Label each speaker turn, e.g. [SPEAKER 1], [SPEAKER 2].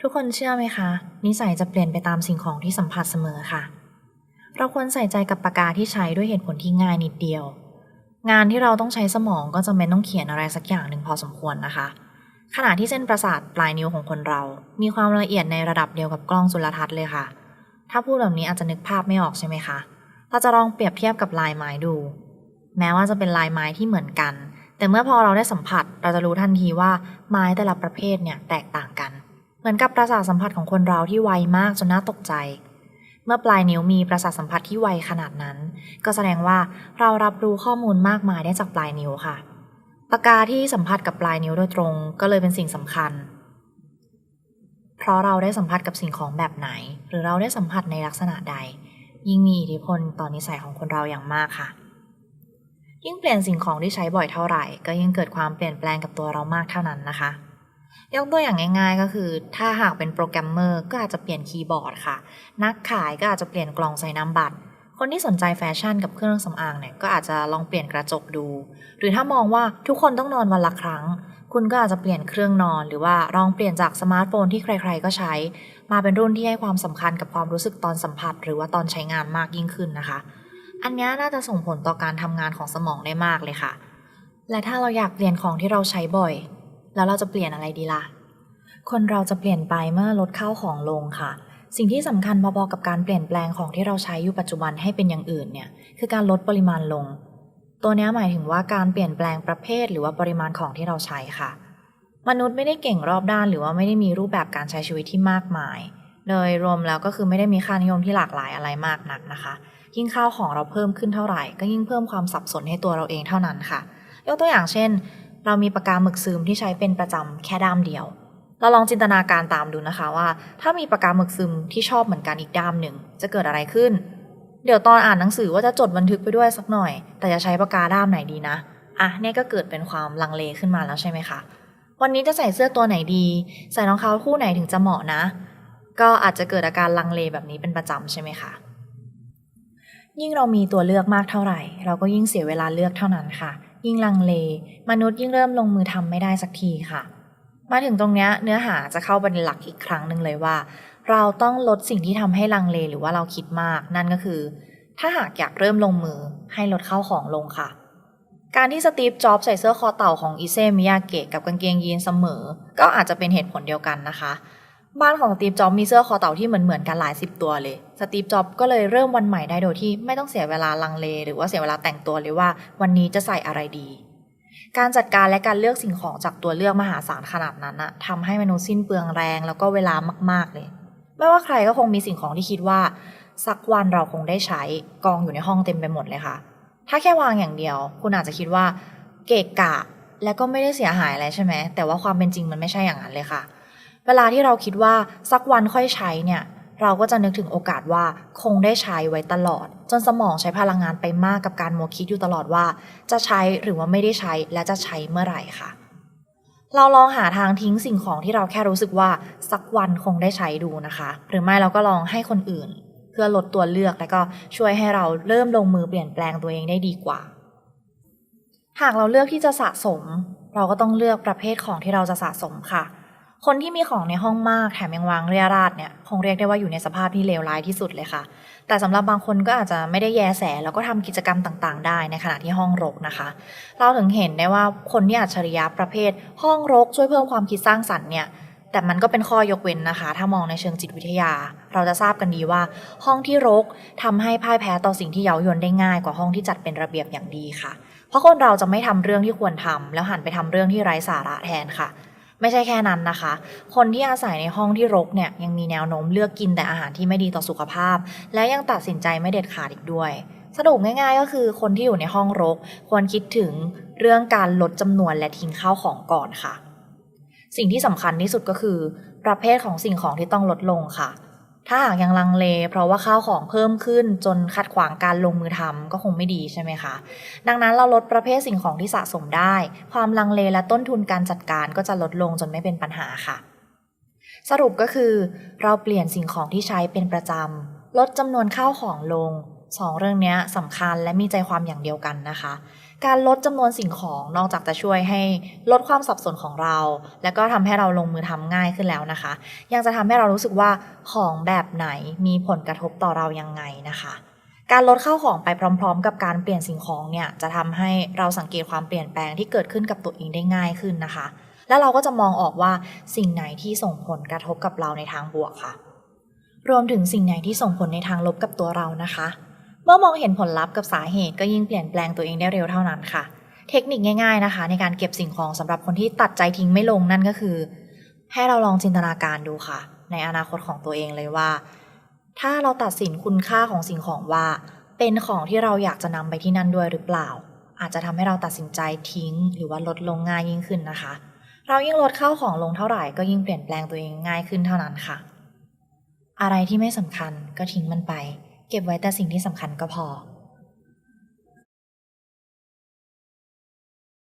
[SPEAKER 1] ทุกคนเชื่อไหมคะ นิสัยจะเปลี่ยนไปตามสิ่งของที่สัมผัสเสมอค่ะ เราควรใส่ใจกับปากกาที่ใช้ด้วยเหตุผลที่ง่ายนิดเดียว งานที่เราต้องใช้สมองก็จำเป็นต้องเขียนอะไรสักอย่างหนึ่งพอสมควรนะคะ ขณะที่เส้นประสาทปลายนิ้วของคนเรา มีความละเอียดในระดับเดียวกับกล้องจุลทรรศน์เลยค่ะ ถ้าพูดแบบนี้อาจจะนึกภาพไม่ออกใช่ไหมคะ เราจะลองเปรียบเทียบกับลายไม้ดู แม้ว่าจะเป็นลายไม้ที่เหมือนกัน แต่เมื่อพอเราได้สัมผัส เราจะรู้ทันทีว่าไม้แต่ละประเภทเนี่ยแตกต่างกัน มือนกับประสาทสัมผัสของคนเราที่ไวมากจนน่าตกใจ เมื่อปลายนิ้วมีประสาทสัมผัสที่ไวขนาดนั้น ก็แสดงว่าเรารับรู้ข้อมูลมากมายได้จากปลายนิ้วค่ะ ปากกาที่สัมผัสกับปลายนิ้วโดยตรงก็เลยเป็นสิ่งสำคัญ เพราะเราได้สัมผัสกับสิ่งของแบบไหน หรือเราได้สัมผัสในลักษณะใด ยิ่งมีอิทธิพลต่อนิสัยของคนเราอย่างมากค่ะยิ่งเปลี่ยนสิ่งของที่ใช้บ่อยเท่าไหร่ ก็ยิ่งเกิดความเปลี่ยนแปลงกับตัวเรามากเท่านั้นนะคะ ยกตัวอย่างง่าย ๆ ก็คือ ถ้าหากเป็นโปรแกรมเมอร์ก็อาจจะเปลี่ยนคีย์บอร์ดค่ะ นักขายก็อาจจะเปลี่ยนกล่องใส่น้ำบัตร คนที่สนใจแฟชั่นกับเครื่องสำอางเนี่ยก็อาจจะลองเปลี่ยนกระจกดู หรือถ้ามองว่าทุกคนต้องนอนวันละครั้ง คุณก็อาจจะเปลี่ยนเครื่องนอน หรือว่าลองเปลี่ยนจากสมาร์ทโฟนที่ใคร ๆ ก็ใช้ มาเป็นรุ่นที่ให้ความสำคัญกับความรู้สึกตอนสัมผัส หรือว่าตอนใช้งานมากยิ่งขึ้นนะคะ อันนี้น่าจะส่งผลต่อการทำงานของสมองได้มากเลยค่ะ และถ้าเราอยากเปลี่ยนของที่เราใช้บ่อย แล้วเราจะเปลี่ยนอะไรดีล่ะ คนเราจะเปลี่ยนไปเมื่อลดข้าวของลงค่ะ สิ่งที่สำคัญพอๆกับการเปลี่ยนแปลงของที่เราใช้อยู่ปัจจุบันให้เป็นอย่างอื่นเนี่ยคือการลดปริมาณลง ตัวนี้หมายถึงว่าการเปลี่ยนแปลงประเภทหรือว่าปริมาณของที่เราใช้ค่ะ มนุษย์ไม่ได้เก่งรอบด้านหรือว่าไม่ได้มีรูปแบบการใช้ชีวิตที่มากมายโดยรวมแล้วก็คือไม่ได้มีค่านิยมที่หลากหลายอะไรมากนักนะคะ ยิ่งข้าวของเราเพิ่มขึ้นเท่าไหร่ ก็ยิ่งเพิ่มความสับสนให้ตัวเราเองเท่านั้นค่ะ ยกตัวอย่างเช่น เรามีปากกาหมึกซึมที่ใช้เป็นประจำแค่ด้ามเดียว เราลองจินตนาการตามดูนะคะว่า ถ้ามีปากกาหมึกซึมที่ชอบเหมือนกันอีกด้ามหนึ่งจะเกิดอะไรขึ้น เดี๋ยวตอนอ่านหนังสือว่าจะจดบันทึกไปด้วยสักหน่อย แต่จะใช้ปากกาด้ามไหนดีนะอะเนี่ยก็เกิดเป็นความลังเลขึ้นมาแล้วใช่ไหมคะวันนี้จะใส่เสื้อตัวไหนดี ใส่รองเท้าคู่ไหนถึงจะเหมาะนะ ก็อาจจะเกิดอาการลังเลแบบนี้เป็นประจำใช่ไหมคะยิ่งเรามีตัวเลือกมากเท่าไหร่ เราก็ยิ่งเสียเวลาเลือกเท่านั้นค่ะ ยิ่งลังเล มนุษย์ยิ่งเริ่มลงมือทำไม่ได้สักทีค่ะ มาถึงตรงเนี้ยเนื้อหาจะเข้าประเด็นหลักอีกครั้งหนึ่งเลยว่า เราต้องลดสิ่งที่ทำให้ลังเลหรือว่าเราคิดมาก นั่นก็คือ ถ้าหากอยากเริ่มลงมือให้ลดเข้าของลงค่ะ การที่สตีฟจ็อบใส่เสื้อคอเต่าของอิเซมิยาเกะกับกางเกงยีนเสมอ ก็อาจจะเป็นเหตุผลเดียวกันนะคะ บ้านของสตีฟจ็อบมีเสื้อคอเต่าที่เหมือนเหมือนๆกันหลายสิบตัวเลย สตีฟจ็อบก็เลยเริ่มวันใหม่ได้โดยที่ไม่ต้องเสียเวลาลังเล หรือว่าเสียเวลาแต่งตัวเลยว่า วันนี้จะใส่อะไรดี การจัดการและการเลือกสิ่งของจากตัวเลือกมหาศาลขนาดนั้นนะทำให้มนุษย์สิ้นเปลืองแรงแล้วก็เวลามาก ๆเลย ไม่ว่าใครก็คงมีสิ่งของที่คิดว่า สักวันเราคงได้ใช้กองอยู่ในห้องเต็มไปหมดเลยค่ะ ถ้าแค่วางอย่างเดียว คุณอาจจะคิดว่า เกะกะ และก็ไม่ได้เสียหายอะไรใช่ไหมแต่ว่าความเป็นจริงมันไม่ใช่อย่างนั้นเลยค่ะ เวลาที่เราคิดว่าสักวันค่อยใช้เนี่ย เราก็จะนึกถึงโอกาสว่าคงได้ใช้ไว้ตลอด จนสมองใช้พลังงานไปมากกับการมัวคิดอยู่ตลอดว่า จะใช้หรือว่าไม่ได้ใช้และจะใช้เมื่อไหร่ค่ะ เราลองหาทางทิ้งสิ่งของที่เราแค่รู้สึกว่าสักวันคงได้ใช้ดูนะคะ หรือไม่เราก็ลองให้คนอื่น เพื่อลดตัวเลือกและก็ช่วยให้เราเริ่มลงมือเปลี่ยนแปลงตัวเองได้ดีกว่า หากเราเลือกที่จะสะสม เราก็ต้องเลือกประเภทของที่เราจะสะสมค่ะ คนที่มีของในห้องมากแถมยังวางเรียราดเนี่ยคงเรียกได้ว่าอยู่ในสภาพที่เลวร้ายที่สุดเลยค่ะ แต่สำหรับบางคนก็อาจจะไม่ได้แยแสแล้วก็ทำกิจกรรมต่างๆ ได้ในขณะที่ห้องรกนะคะ เราถึงเห็นได้ว่าคนที่อัจฉริยะประเภท ห้องรกช่วยเพิ่มความคิดสร้างสรรค์เนี่ยแต่มันก็เป็นข้อยกเว้นนะคะ ถ้ามองในเชิงจิตวิทยา เราจะทราบกันดีว่า ห้องที่รกทำให้พ่ายแพ้ต่อสิ่งที่เย้ายวนได้ง่ายกว่าห้องที่จัดเป็นระเบียบอย่างดีค่ะ เพราะคนเราจะไม่ทำเรื่องที่ควรทำแล้วหันไปทำเรื่องที่ไร้สาระแทนค่ะ ไม่ใช่แค่นั้นนะคะ คนที่อาศัยในห้องที่รกเนี่ยยังมีแนวโน้มเลือกกินแต่อาหารที่ไม่ดีต่อสุขภาพ และยังตัดสินใจไม่เด็ดขาดอีกด้วย สรุปง่ายๆ ก็คือคนที่อยู่ในห้องรก ควรคิดถึงเรื่องการลดจำนวนและทิ้งข้าวของก่อนค่ะ สิ่งที่สำคัญที่สุดก็คือ ประเภทของสิ่งของที่ต้องลดลงค่ะ ถ้าหากยังลังเล เพราะว่าข้าวของเพิ่มขึ้นจนขัดขวางการลงมือทำก็คงไม่ดีใช่ไหมคะ ดังนั้นเราลดประเภทสิ่งของที่สะสมได้ ความลังเลและต้นทุนการจัดการก็จะลดลงจนไม่เป็นปัญหาค่ะ สรุปก็คือ เราเปลี่ยนสิ่งของที่ใช้เป็นประจำลดจำนวนข้าวของลงสองเรื่องนี้สำคัญและมีใจความอย่างเดียวกันนะคะ การลดจำนวนสิ่งของนอกจากจะช่วยให้ลดความสับสนของเรา และก็ทำให้เราลงมือทำง่ายขึ้นแล้วนะคะ ยังจะทำให้เรารู้สึกว่าของแบบไหนมีผลกระทบต่อเรายังไงนะคะการลดข้าวของไปพร้อม ๆ กับการเปลี่ยนสิ่งของเนี่ยจะทำให้เราสังเกตความเปลี่ยนแปลงที่เกิดขึ้นกับตัวเองได้ง่ายขึ้นนะคะ และเราก็จะมองออกว่าสิ่งไหนที่ส่งผลกระทบกับเราในทางบวกค่ะ รวมถึงสิ่งไหนที่ส่งผลในทางลบกับตัวเรานะคะ มื่อมองเห็นผลลัพธ์กับสาเหตุก็ยิ่งเปลี่ยนแปลงตัวเองได้เร็วเท่านั้นค่ะ เทคนิคง่าย ๆนะคะ ในการเก็บสิ่งของสำหรับคนที่ตัดใจทิ้งไม่ลงนั่นก็คือ ให้เราลองจินตนาการดูค่ะ ในอนาคตของตัวเองเลยว่า ถ้าเราตัดสินคุณค่าของสิ่งของว่า เป็นของที่เราอยากจะนำไปที่นั่นด้วยหรือเปล่า อาจจะทำให้เราตัดสินใจทิ้ง หรือว่าลดลงง่ายยิ่งขึ้นนะคะ เรายิ่งลดข้าวของลงเท่าไหร่ก็ยิ่งเปลี่ยนแปลงตัวเองง่ายขึ้นเท่านั้นค่ะ อะไรที่ไม่สำคัญก็ทิ้งมันไป เก็บไว้แต่สิ่งที่สำคัญก็พอ